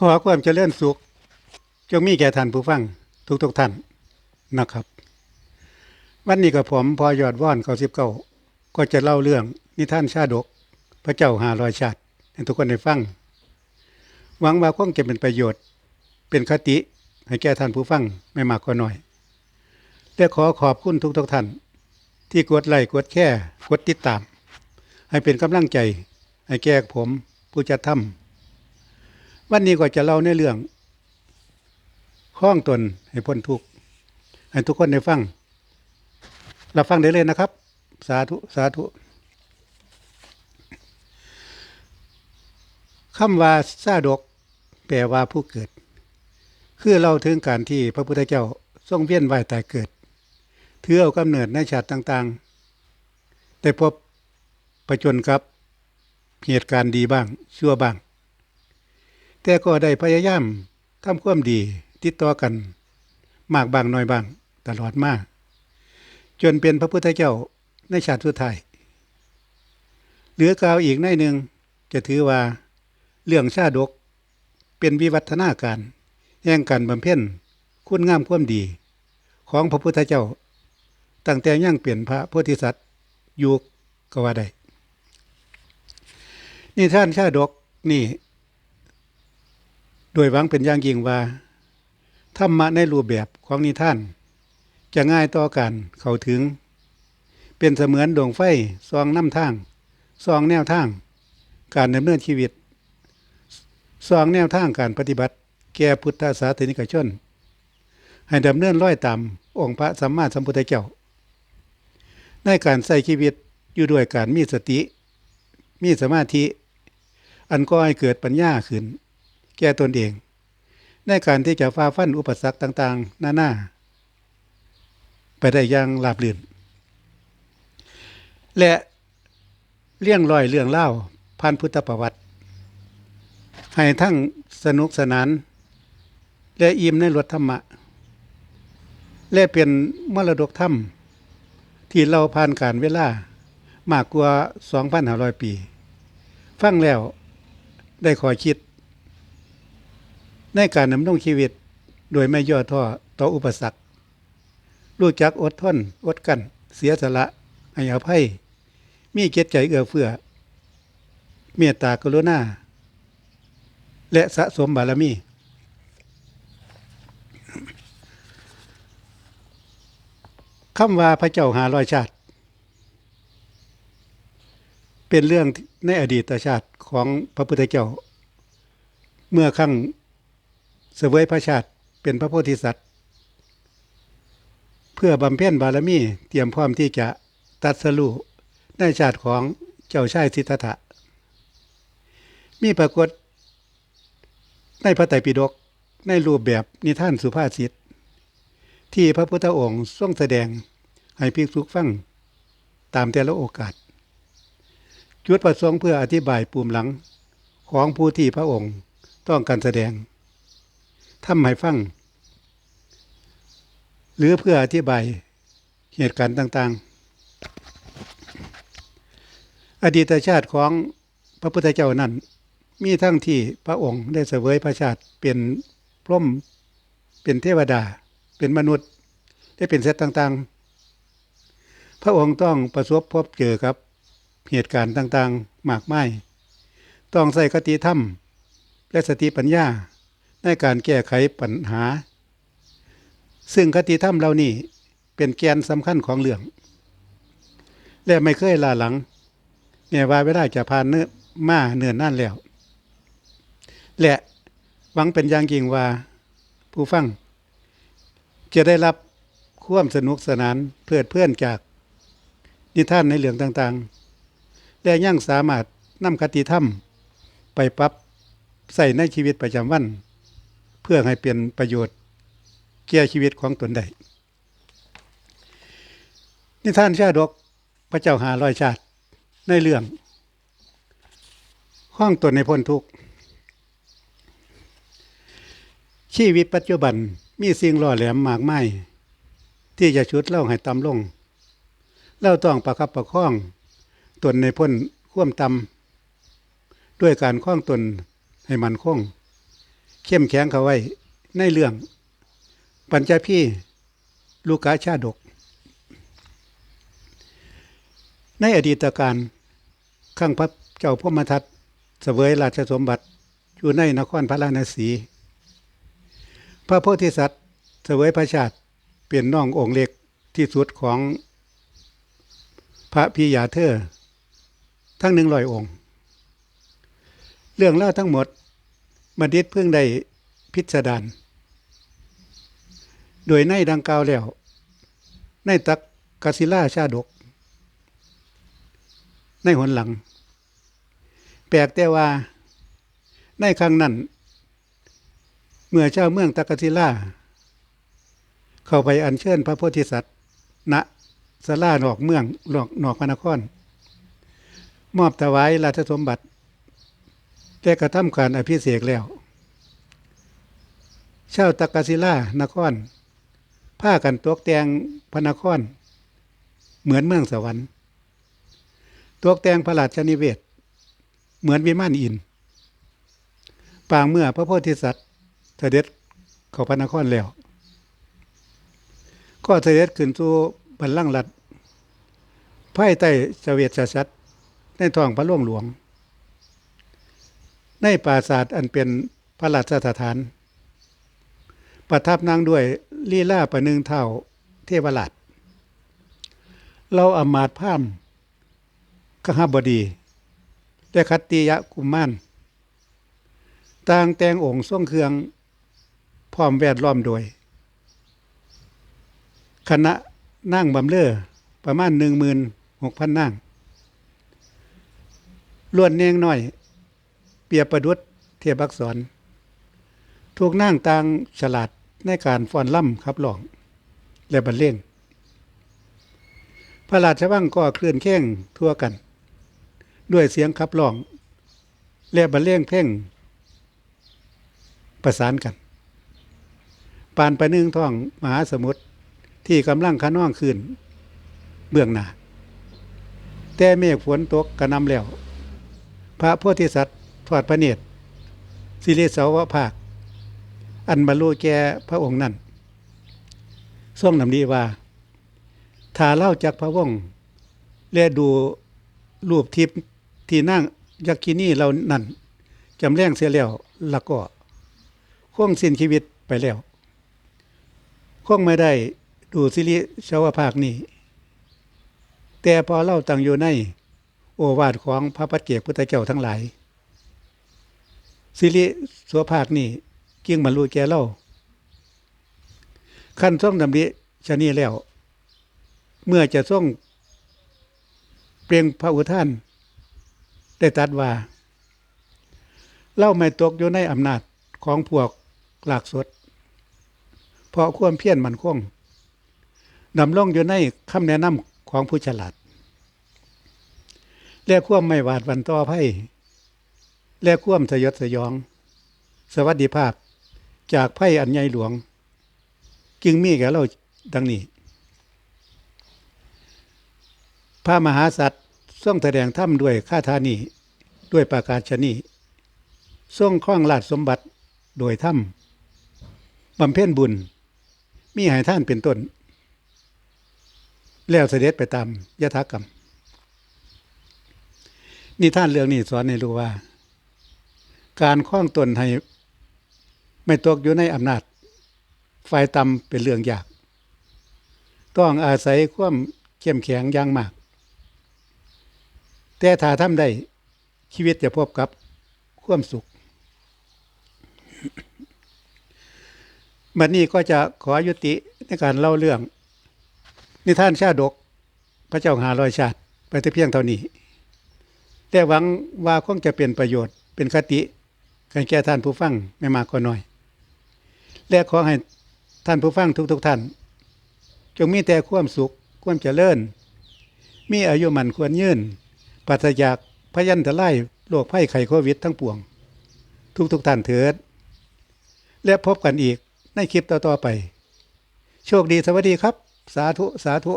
ขอความเจริญสุขจงมีแก่ท่านผู้ฟังทุกทุกๆท่านนะครับ วันนี้กับผมพอยอดว่อนเก้าสิบเก้าก็จะเล่าเรื่องนิทานชาดก พระเจ้าหาลอยชาติให้ทุกคนได้ฟัง หวังว่าคงจะเป็นประโยชน์ เป็นคติให้แก่ท่านผู้ฟังไม่มากก็น้อยและขอขอบคุณทุกทุกๆท่าน ที่กดไลค์กดแค่กดติดตาม ให้เป็นกำลังใจ ให้แก่ผมผู้จัดทำ วันนี้ก็จะเล่าในเรื่องข้องตนให้พ้นทุกข์ให้ทุกคนได้ฟังเรับฟังได้เลยนะครับ สาธุสาธุคำว่าซาดก แปลว่าผู้เกิด คือเราถึงการที่พระพุทธเจ้าทรงเวียนว่ายตายเกิดถือเอกำเนิดในชาติต่างๆได้พบประจนกับเหตุการณ์ดีบ้างชั่วบ้าง แต่ก็ได้พยายามทำความดีติดต่อกัน มากบางน้อยบางตลอดมาจนเป็นพระพุทธเจ้าในชาติสุดท้ายเหลือกล่าวอีกในหนึ่งจะถือว่าเรื่องชาดกเป็นวิวัฒนาการแห่งการบำเพ็ญคุณงามความดี ของพระพุทธเจ้า ตั้งแต่ยังเปลี่ยนพระโพธิสัตว์ยู่ก็ว่าได้นี่ท่านชาดกนี่ โดยหวังเป็นอย่างยิ่งว่าธรรมะในรูปแบบของนิท่าน จะง่ายต่อการเข้าถึง เป็นเสมือนดวงไฟซองน้ำทางซองแนวทาง การดำเนินชีวิตซองแนวทางการปฏิบัติ แก่พุทธศาสนิกชน ให้ดำเนินร้อยตามองค์พระสัมมาสัมพุทธเจ้า ในการใส่ชีวิตอยู่ด้วยการมีสติ มีสมาธิ อันก็ให้เกิดปัญญาขึ้น แก่ตนเอง ในการที่จะฝ่าฟันอุปสรรคต่างๆหน้าๆไปได้อย่างราบรื่น และเลี่ยงลอยเรื่องเล่าพันพุทธประวัติ ให้ทั้งสนุกสนาน และอิ่มในรถธรรมะ และเป็นมรดกธรรม ที่เราผ่านการเวลามากกว่า 2,500 ปี ฟังแล้วได้ขอคิด ในการดำรงชีวิตโดยไม่ย่อท้อต่ออุปสรรครู้จักอดทนอดกันเสียสละให้อภัย มีเกียรติใจเอื้อเฟื้อ เมตตากรุณา และสะสมบารมี คำว่าพระเจ้าหาร้อยชาติ เป็นเรื่องในอดีตชาติของพระพุทธเจ้า เมื่อครั้ง เสวยพระชาติเป็นพระโพธิสัตว์ เพื่อบำเพ็ญบารมีเตรียมพร้อมที่จะตัดสรู้ในชาติของเจ้าชายสิทธัตถะ มีปรากฏในพระไตรปิฎกในรูปแบบนิทานสุภาษิตที่พระพุทธองค์ทรงแสดงให้ภิกษุฟังตามแต่ละโอกาส จุดประสงค์เพื่ออธิบายปุ่มหลังของผู้ที่พระองค์ต้องการแสดง ทำให้ฟัง หรือเพื่ออธิบายเหตุการณ์ต่าง ๆ อดีตชาติของพระพุทธเจ้านั้น มีทั้งที่พระองค์ได้เสวยพระชาติเป็นพร่มเป็นเทวดา เป็นมนุษย์ ได้เป็นเซตต่างๆ พระองค์ต้องประสบพบเจอกับเหตุการณ์ต่างๆ มากมาย ต้องใส่คติธรรม และสติปัญญา ในการแก้ไขปัญหา ซึ่งคติธรรมเหล่านี้เป็นแกนสำคัญของเรื่อง และไม่เคยลาหลังแม้ว่าเวลาจะผ่านเนื้อมาเนื่อนนั่นแล้ว และหวังเป็นอย่างยิ่งว่าผู้ฟัง จะได้รับความสนุกสนานเพลิดเพลื่อนจาก นิทานในเรื่องต่างๆ และยังสามารถนำคติธรรม ไปปรับใส่ในชีวิตประจำวัน เพื่อให้เป็นประโยชน์แก่ชีวิตของตนได้นิทานชาดกพระเจ้าหาร้อยชาติในเรื่อง ห้องตนในพ้นทุกข์ชีวิตปัจจุบันมีสิ่งล่อแหลมมากมายที่จะชุดเล่าให้ตำลง เล่าต้องประคับประคอง ตนในพ้นข่วมตำด้วยการคล้องตนให้มันคง เข้มแข็งเขาไว้ ในเรื่อง ปัญจพี่ลูกาชาดก ในอดีตการข้างพระเจ้าพมทัตเสวยราชสมบัติอยู่ในนครพระราณสี พระโพธิสัตว์เสวยพระชาติเปลี่ยนน้ององค์เล็กที่สุดของพระพิยาเธอ ทั้งหนึ่งร้อยองค์ เรื่องเล่าทั้งหมด บัณฑิตเพิ่งได้พิสดารโดยในดังกล่าวแล้ว ในตักกศิลาชาดก ในหนหลัง แปลกแต่ว่า ในครั้งนั้น เมื่อเจ้าเมืองตักกศิลา เข้าไปอัญเชิญพระโพธิสัตว์ ณสลานอกเมืองหลอกนอกพระนคร มอบถวายราชสมบัติ แต่กระทำการอภิเษกแล้วเช่าวตักกศิลานครผ้ากันตกแต่งพระนคร เหมือนเมืองสวรรค์ตกแต่งพระราชนิเวศ เหมือนวิมานอิน ปางเมื่อพระโพธิสัตว์เสด็จเข้าพระนครแล้ว ก็เสด็จขึ้นสู่บัลลังก์รัฐภายใต้เสเวตชัดในท้องพระหลวงหลวง ในปราสาทอันเป็นพระราชสถาน ประทับนางด้วยลีลาประนึงเท่าเทวราชเราอมาตย์พามณ์ขหบดีแต่คัตติยะกุมมานต่างแต่งองค์ทรงเครื่องพร้อมแวดล้อมโดย คณะนั่งบำเลอประมาณหนึ่งหมื่นหกพันนั่งล้วนเนงน้อย เปียประดุษเทียบอักษรทุกนั่งต่างฉลาดในการฟ้อนล่ำขับร้อง และบรรเลงพระราชวังก็เคลื่อนแข้งทั่วกัน ด้วยเสียงขับร้อง และบรรเลงเพ่งประสานกันปานไปนึ่งท่องมหาสมุทรที่กำลังขะน้องขึ้น เบื้องหน้าแต่เมฆฝนตกกระนำแล้ว พระโพธิสัตว์ ทอดพระเนตรสิริสาวภาค อันบรรลุแก่พระองค์นั้นทรงนำดีว่า ถ้าเล่าจากพระวงศ์และดูรูปทิพย์ที่นั่งยักษินี่เรานั่นจำแรงเสียแล้วแล้วก็คงสิ้นชีวิตไปแล้วคงไม่ได้ดูสิริชาวภาคนี้ แต่พอเล่าตั้งอยู่ใน โอวาทของพระปัจเจกพุทธเจ้าทั้งหลาย สิริสวภาคนี้เกี่ยงบรรลุแก่เล่าขั้นทรงดำริชะนี้แล้ว เมื่อจะทรงเปลียงพระอุทาน ได้ตัดว่า เล่าไม่ตกอยู่ในอำนาจของพวกหลากสด เพราะความเพียรมันคงดำรงอยู่ในคำแนะนำของผู้ฉลาดและความไม่หวาดวันต่อภัย และความสยดสยอง สวัสดิภาพ จากภัยอันใหญ่หลวง จึงมีแก่เราดังนี้ พระมหาสัตว์ทรงแสดงถ้ำด้วยข้าทานีด้วยประกาศชนีทรงคล้องราชสมบัติโดยถ้ำบำเพ็ญบุญ มีหายท่านเป็นต้น แล้วเสด็จไปตามยถากรรมนี่ท่านเรื่องนี้สอนให้รู้ว่า การคล้องตนให้ไม่ตกอยู่ในอำนาจฝ่ายต่ำเป็นเรื่องยาก ต้องอาศัยความเข้มแข็งอย่างมาก แต่ถ้าทำได้ชีวิตจะพบกับความสุข บัดนี้ก็จะขอยุติในการเล่าเรื่อง นิทานชาดก พระเจ้าหาลอยชาติ ไปแต่เพียงเท่านี้ แต่หวังว่าคงจะเป็นประโยชน์เป็นคติ การแก่ท่านผู้ฟังไม่มากก็น้อย และขอให้ท่านผู้ฟังทุกๆทท่าน จงมีแต่ความสุขความเจริญ มีอายุมันควรยืนปราศจากพยันตรายโรคภัยไข้โควิดทั้งปวง ทุกๆท่านเถิด และพบกันอีกในคลิปต่อๆไป โชคดีสวัสดีครับ สาธุ สาธุ